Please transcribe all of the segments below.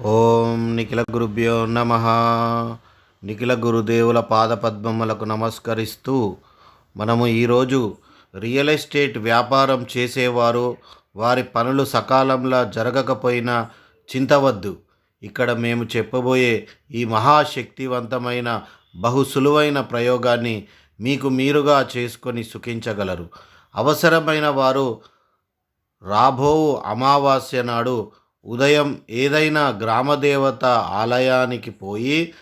ఓం నిఖిల గురుభ్యో నమ. నిఖిల గురుదేవుల పాదపద్మములకు నమస్కరిస్తూ మనము ఈరోజు రియల్ ఎస్టేట్ వ్యాపారం చేసేవారు వారి పనులు సకాలంలో జరగకపోయినా చింతవద్దు. ఇక్కడ మేము చెప్పబోయే ఈ మహాశక్తివంతమైన బహు సులువైన ప్రయోగాన్ని మీకు మీరుగా చేసుకొని సుఖించగలరు. అవసరమైన వారు రాబో అమావాస్య నాడు ఉదయం ఏదైనా గ్రామదేవత ఆలయానికి పోయి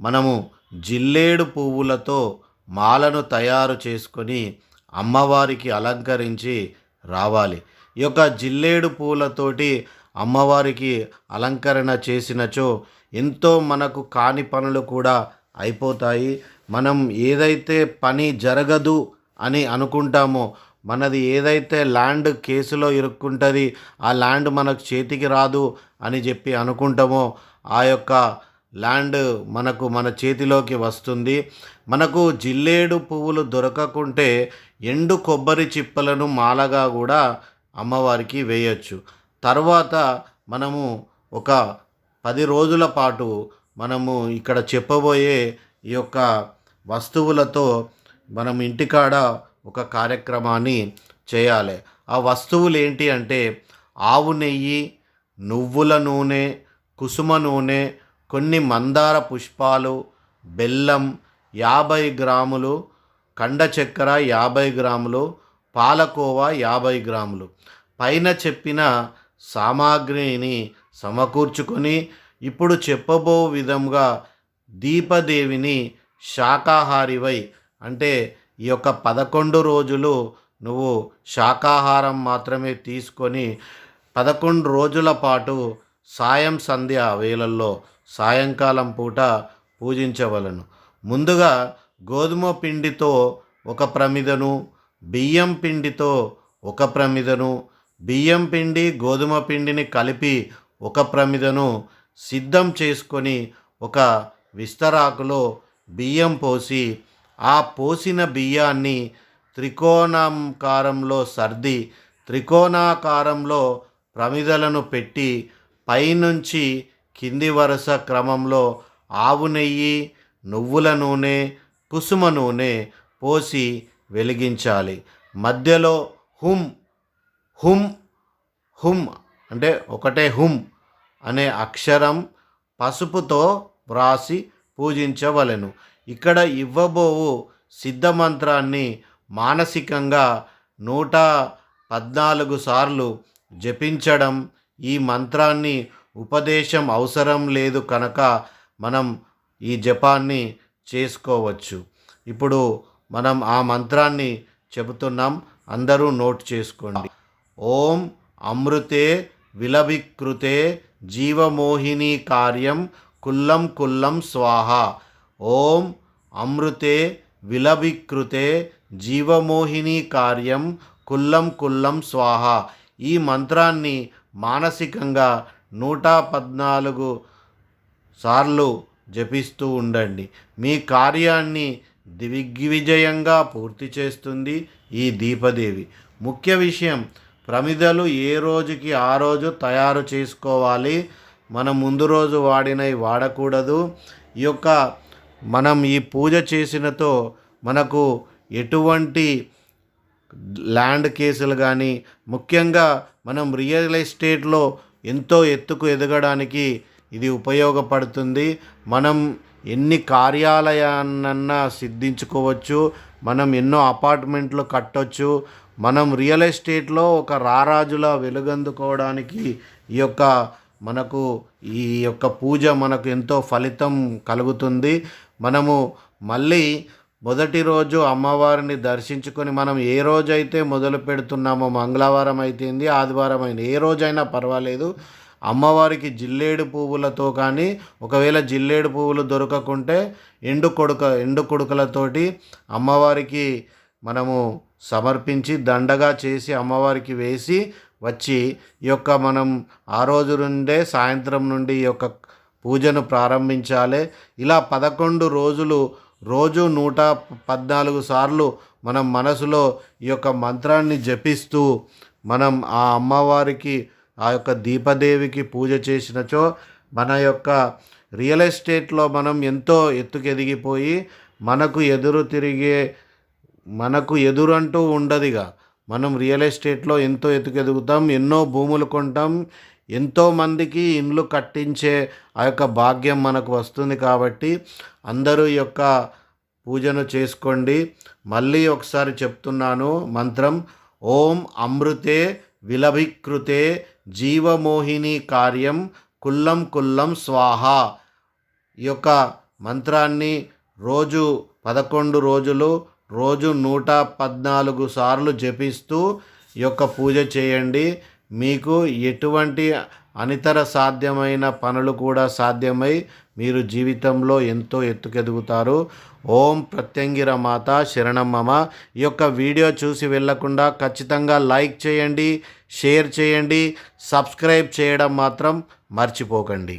మనము జిల్లేడు పువ్వులతో మాలను తయారు చేసుకొని అమ్మవారికి అలంకరించి రావాలి. ఈ యొక్క జిల్లేడు పువ్వులతోటి అమ్మవారికి అలంకరణ చేసినచో ఎంతో మనకు కాని పనులు కూడా అయిపోతాయి. మనం ఏదైతే పని జరగదు అని అనుకుంటామో మనది ఏదైతే ల్యాండ్ కేసులో ఇరుక్కుంటుంది ఆ ల్యాండ్ మనకు చేతికి రాదు అని చెప్పి అనుకుంటామో ఆ యొక్క ల్యాండ్ మనకు మన చేతిలోకి వస్తుంది. మనకు జిల్లేడు పువ్వులు దొరకకుంటే ఎండు కొబ్బరి చిప్పలను మాలగా కూడా అమ్మవారికి వేయచ్చు. తర్వాత మనము ఒక పది రోజుల పాటు మనము ఇక్కడ చెప్పబోయే ఈ యొక్క వస్తువులతో మనం ఇంటికాడ ఒక కార్యక్రమాన్ని చేయాలి. ఆ వస్తువులు ఏంటి అంటే ఆవు నెయ్యి నువ్వుల నూనె కుసుమ నూనె కొన్ని మందార పుష్పాలు బెల్లం యాభై గ్రాములు కండ చక్కెర యాభై గ్రాములు పాలకోవా యాభై గ్రాములు. పైన చెప్పిన సామాగ్రిని సమకూర్చుకొని ఇప్పుడు చెప్పబో విధంగా దీపదేవిని శాకాహారివై అంటే ఈ యొక్క పదకొండు రోజులు నువ్వు శాకాహారం మాత్రమే తీసుకొని పదకొండు రోజుల పాటు సాయం సంధ్య వేళల్లో సాయంకాలం పూట పూజించవలను. ముందుగా గోధుమ పిండితో ఒక ప్రమిదను బియ్యం పిండితో ఒక ప్రమిదను బియ్యం పిండి గోధుమ పిండిని కలిపి ఒక ప్రమిదను సిద్ధం చేసుకొని ఒక విస్తరాకులో బియ్యం పోసి ఆ పోసిన బియ్యాన్ని త్రికోణాకారంలో సర్ది త్రికోణాకారంలో ప్రమిదలను పెట్టి పైనుంచి కింది వరుస క్రమంలో ఆవు నెయ్యి నువ్వుల నూనె కుసుమ నూనె పోసి వెలిగించాలి. మధ్యలో హుమ్ హుమ్ హుమ్ అంటే ఒకటే హుమ్ అనే అక్షరం పసుపుతో వ్రాసి పూజించవలెను. ఇక్కడ ఇవ్వబోవు సిద్ధ మంత్రాన్ని మానసికంగా నూట పద్నాలుగు సార్లు జపించడం ఈ మంత్రాన్ని ఉపదేశం అవసరం లేదు కనుక మనం ఈ జపాన్ని చేసుకోవచ్చు. ఇప్పుడు మనం ఆ మంత్రాన్ని చెబుతున్నాం. అందరూ నోట్ చేసుకోండి. ఓం అమృతే విలవికృతే జీవమోహిని కార్యం కుల్లం కుల్లం స్వాహ. ఓం అమృతే విలవికృతే జీవమోహిని కార్యం కుల్లం కుల్లం స్వాహ. ఈ మంత్రాన్ని మానసికంగా నూట పద్నాలుగు సార్లు జపిస్తూ ఉండండి. మీ కార్యాన్ని దిగ్విజయంగా పూర్తి చేస్తుంది ఈ దీపదేవి. ముఖ్య విషయం ప్రమిదలు ఏ రోజుకి ఆ రోజు తయారు చేసుకోవాలి? మనం ముందు రోజు వాడినవి వాడకూడదు. ఈ యొక్క మనం ఈ పూజ చేసినతో మనకు ఎటువంటి ల్యాండ్ కేసులు కానీ ముఖ్యంగా మనం రియల్ ఎస్టేట్లో ఎంతో ఎత్తుకు ఎదగడానికి ఇది ఉపయోగపడుతుంది. మనం ఎన్ని కార్యాలయాన్నన్నా సిద్ధించుకోవచ్చు మనం ఎన్నో అపార్ట్మెంట్లు కట్టొచ్చు మనం రియల్ ఎస్టేట్లో ఒక రారాజులా వెలుగందుకోవడానికి ఈ యొక్క మనకు ఈ యొక్క పూజ మనకు ఎంతో ఫలితం కలుగుతుంది. మనము మళ్ళీ మొదటి రోజు అమ్మవారిని దర్శించుకొని మనం ఏ రోజైతే మొదలు పెడుతున్నామో మంగళవారం అయితేంది ఆదివారం అయింది ఏ రోజైనా పర్వాలేదు. అమ్మవారికి జిల్లేడు పువ్వులతో కానీ ఒకవేళ జిల్లేడు పువ్వులు దొరకకుంటే ఎండు కొడుక ఎండు కొడుకులతోటి అమ్మవారికి మనము సమర్పించి దండగా చేసి అమ్మవారికి వేసి వచ్చి ఈ యొక్క మనం ఆ రోజు నుండే సాయంత్రం నుండి ఈ యొక్క పూజను ప్రారంభించాలి. ఇలా పదకొండు రోజులు రోజు నూట పద్నాలుగు సార్లు మనం మనసులో ఈ యొక్క మంత్రాన్ని జపిస్తూ మనం ఆ అమ్మవారికి ఆ యొక్క దీపదేవికి పూజ చేసినచో మన యొక్క రియల్ ఎస్టేట్లో మనం ఎంతో ఎత్తుకెదిగిపోయి మనకు ఎదురు తిరిగే మనకు ఎదురంటూ ఉండదుగా. మనం రియల్ ఎస్టేట్లో ఎంతో ఎత్తుకెదుగుతాం ఎన్నో భూములు కొంటాం ఎంతోమందికి ఇండ్లు కట్టించే ఆ యొక్క భాగ్యం మనకు వస్తుంది కాబట్టి అందరూ యొక్క పూజను చేసుకోండి. మళ్ళీ ఒకసారి చెప్తున్నాను మంత్రం ఓం అమృతే విలభికృతే జీవమోహిని కార్యం కుల్లం కుల్లం స్వాహ. ఈ యొక్క మంత్రాన్ని రోజు పదకొండు రోజులు రోజు నూట పద్నాలుగు సార్లు జపిస్తూ ఈ యొక్క పూజ చేయండి. మీకు ఎటువంటి అనితర సాధ్యమైన పనులు కూడా సాధ్యమై మీరు జీవితంలో ఎంతో ఎత్తుకెదుగుతారు. ఓం ప్రత్యంగిర మాత శరణమ్మమ ఈ యొక్క వీడియో చూసి వెళ్ళకుండా ఖచ్చితంగా లైక్ చేయండి షేర్ చేయండి సబ్స్క్రైబ్ చేయడం మాత్రం మర్చిపోకండి.